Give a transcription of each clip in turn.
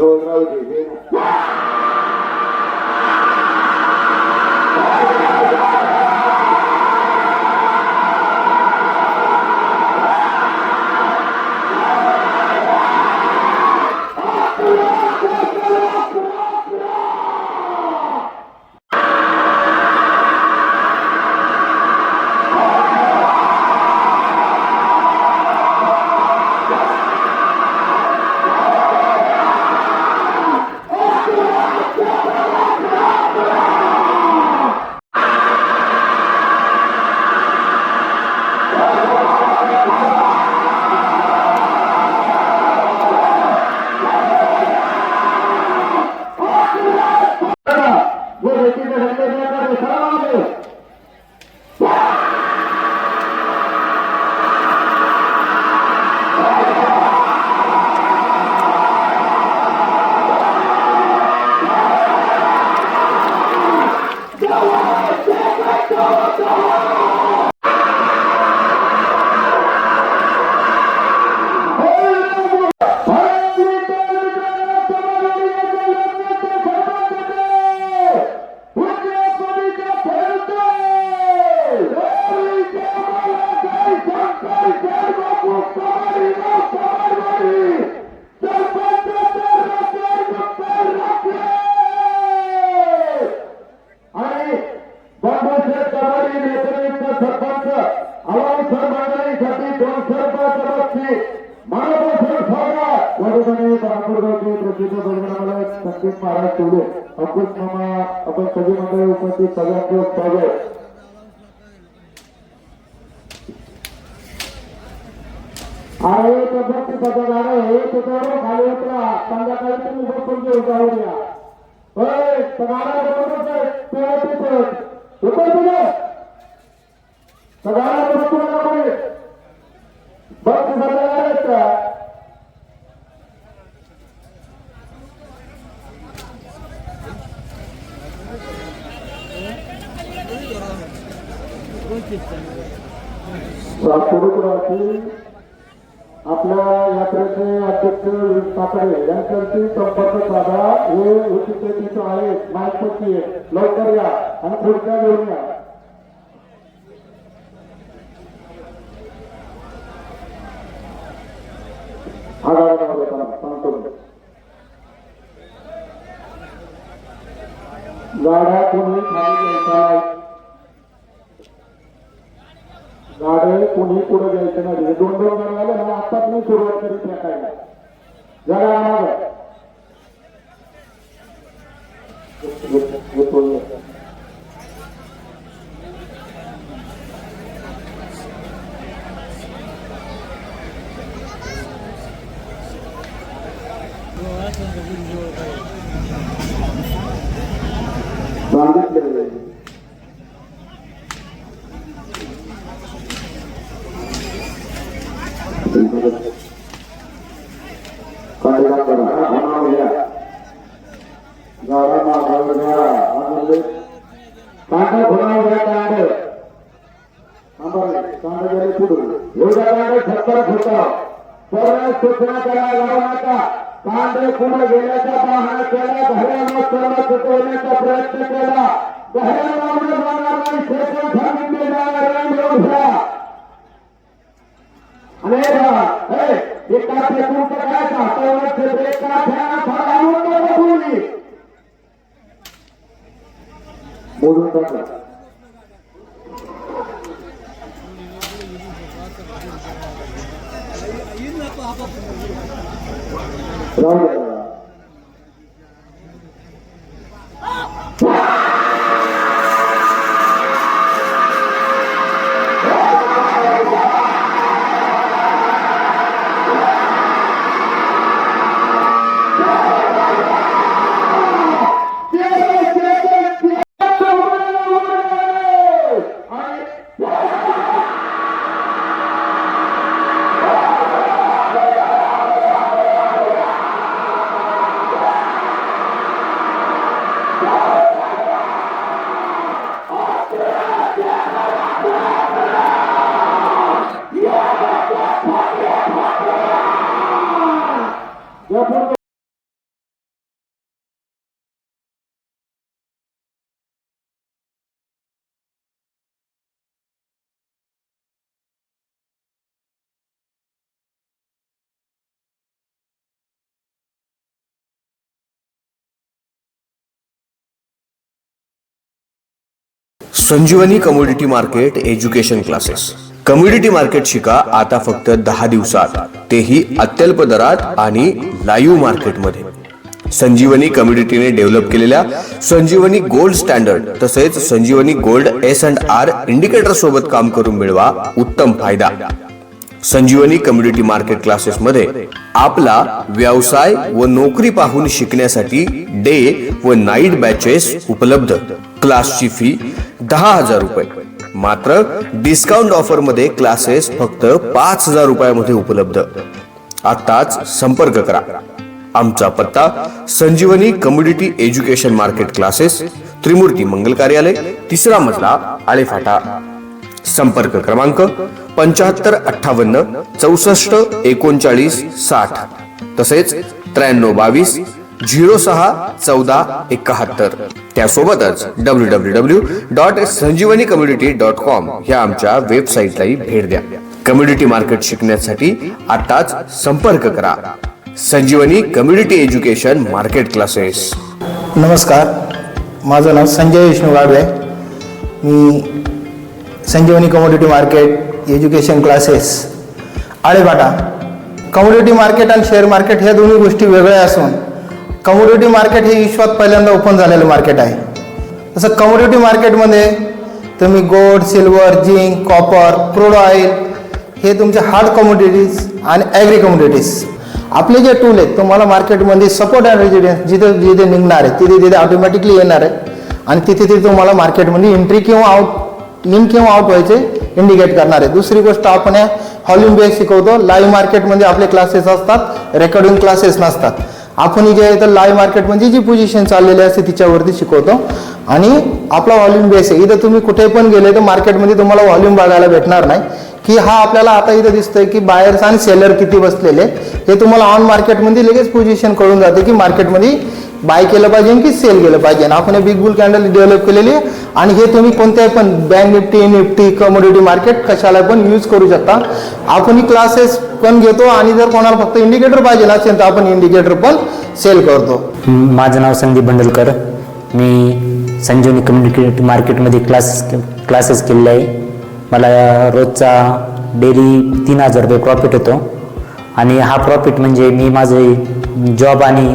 डोळरावजी हे बलगणाला महाराज ठेवले अंकुश मामा आपण सगळी मंडळी उपस्थित सगळ्यांचे स्वागत. अरे तो भक्ती हे खाली उतरा. संध्याकाळी तुम्ही बसून घेऊन जाऊ द्या. होय तिथं. भक्ती गाणं का पुरुषराची आपल्या यात्रेचे अध्यक्ष विज यांच्याशी संपर्क साधा. हे उचित आहे. माहिती आहे लवकर या आणि पुढच्या घेऊन या. सांगतो. गाड्या तुम्ही खाली पुढे घ्यायचं नाही हे दोन दोन गाड्या आल्या ना कांदा गेले होता परत सूचना पुढे गेल्याचा बहाणा केला घऱ्या सर्व चुकवण्याचा प्रयत्न केला घऱ्या लावलं जाणार नाही सांगितले जाणार नाही अरे एका फेकून हातावर एका फार आणून ধন্যবাদ Sanjivani commodity market education classes. Community market शिका आता फक्त दहा दिवसात. तेही अत्यल्प दरात आणि लाईव्ह मार्केटमध्ये. संजीवनी कम्युनिटीने डेव्हलप केलेल्या संजीवनी गोल्ड स्टँडर्ड तसेच Sanjivani gold S and R indicator सोबत काम करून मिळवा उत्तम फायदा. संजीवनी कम्युनिटी मार्केट क्लासेस मध्ये आपला व्यवसाय व नोकरी पाहून शिकण्यासाठी डे व नाईट बॅचेस उपलब्ध. क्लासची फी दहा हजार रुपये. मात्र डिस्काउंट ऑफरमध्ये क्लासेस फक्त पाच हजार रुपयामध्ये उपलब्ध. आताच संपर्क करा. आमचा पत्ता Sanjivani community education market classes Trimurti मंगल कार्यालय तिसरा मजला आळेफाटा. संपर्क क्रमांक पंच्याहत्तर अठ्ठावन्न चौसष्ट एकोणचाळीस साठ. तसेच त्र्याण्णव बावीस झिरो सहा चौदा एकाहत्तर. त्यासोबतच W W W dot Sanjivani community dot com ह्या आमच्या वेबसाईटलाही भेट द्या. कम्युनिटी मार्केट शिकण्यासाठी आताच संपर्क करा. Sanjivani community education market classes. नमस्कार. माझं नाव संजय विष्णू गाडवे. मी Sanjivani commodity market education classes Alephata commodity market आणि शेअर मार्केट ह्या दोन्ही गोष्टी वेगळ्या असून कमोडिटी मार्केट हे विश्वात पहिल्यांदा ओपन झालेलं मार्केट आहे. तसं कमोडिटी मार्केटमध्ये तुम्ही gold silver zinc copper crude oil हे तुमचे हार्ड कमोडिटीज आणि ॲग्री कमोडिटीज आपले जे टूल आहेत तुम्हाला मार्केटमध्ये सपोर्ट अँड रेजिडेन्स जिथे जिथे निघणार आहे तिथे तिथे ऑटोमॅटिकली येणार आहे. आणि तिथे तिथे तुम्हाला मार्केटमध्ये एंट्री किंवा आउट इन किंवा आउट व्हायचे इंडिकेट करणार आहे. दुसरी गोष्ट आपण या हॉल्यूम बेस शिकवतो लाईव्ह मार्केटमध्ये आपले क्लासेस असतात रेकॉर्डिंग क्लासेस नसतात. आपण जे आहे तर लाईव्ह मार्केटमध्ये जी पोझिशन चाललेली असते तिच्यावरती शिकवतो. आणि आपला व्हॉल्यूम बेस आहे. इथं तुम्ही कुठे पण गेले तर मार्केटमध्ये तुम्हाला व्हॉल्यूम बघायला भेटणार नाही. की हा आपल्याला आता इथं दिसतंय की बायर्स आणि सेलर किती बसलेले हे तुम्हाला ऑन मार्केटमध्ये लगेच पोझिशन कळून जाते की मार्केटमध्ये बाय केलं पाहिजे की सेल केलं पाहिजे? आणि आपण हे बिग बुल कॅन्डल डेव्हलप केलेली आहे. आणि हे तुम्ही कोणत्याही पण bank Nifty Nifty commodity market कशाला पण यूज करू शकता. आपणही क्लासेस पण घेतो आणि जर कोणाला फक्त इंडिकेटर पाहिजे असेल तर आपण इंडिकेटर पण सेल करतो. माझं नाव संदीप बंडलकर. मी संजीवनी कम्युनिटी मार्केटमध्ये क्लासेस क्लासेस केलेले आहे. मला रोजचा डेली तीन हजार रुपये प्रॉफिट होतो आणि हा प्रॉफिट म्हणजे मी माझे जॉब आणि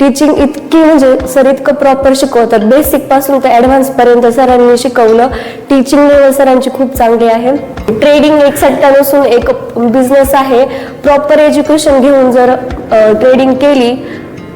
टीचिंग इतकी म्हणजे सर इतकं प्रॉपर शिकवतात. बेसिकपासून तर ॲडव्हान्स पर्यंत सरांनी शिकवलं. टीचिंग लेवल सरांची खूप चांगली आहे. ट्रेडिंग एक सट्टा नसून एक बिझनेस आहे. प्रॉपर एज्युकेशन घेऊन जर ट्रेडिंग केली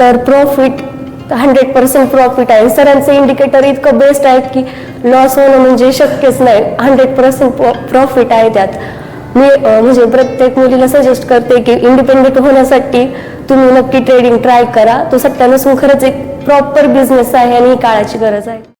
तर प्रॉफिट हंड्रेड पर्सेंट प्रॉफिट आहे. सरांचं इंडिकेटर इतकं बेस्ट आहे की लॉस होणं म्हणजे शक्यच नाही. हंड्रेड पर्सेंट प्रॉफिट आहे त्यात. मी म्हणजे प्रत्येक मुलीला सजेस्ट करते की इंडिपेंडेंट होण्यासाठी तुम्ही नक्की ट्रेडिंग ट्राय करा. तो सट्टा खरंच एक प्रॉपर बिझनेस आहे आणि ही काळाची गरज आहे.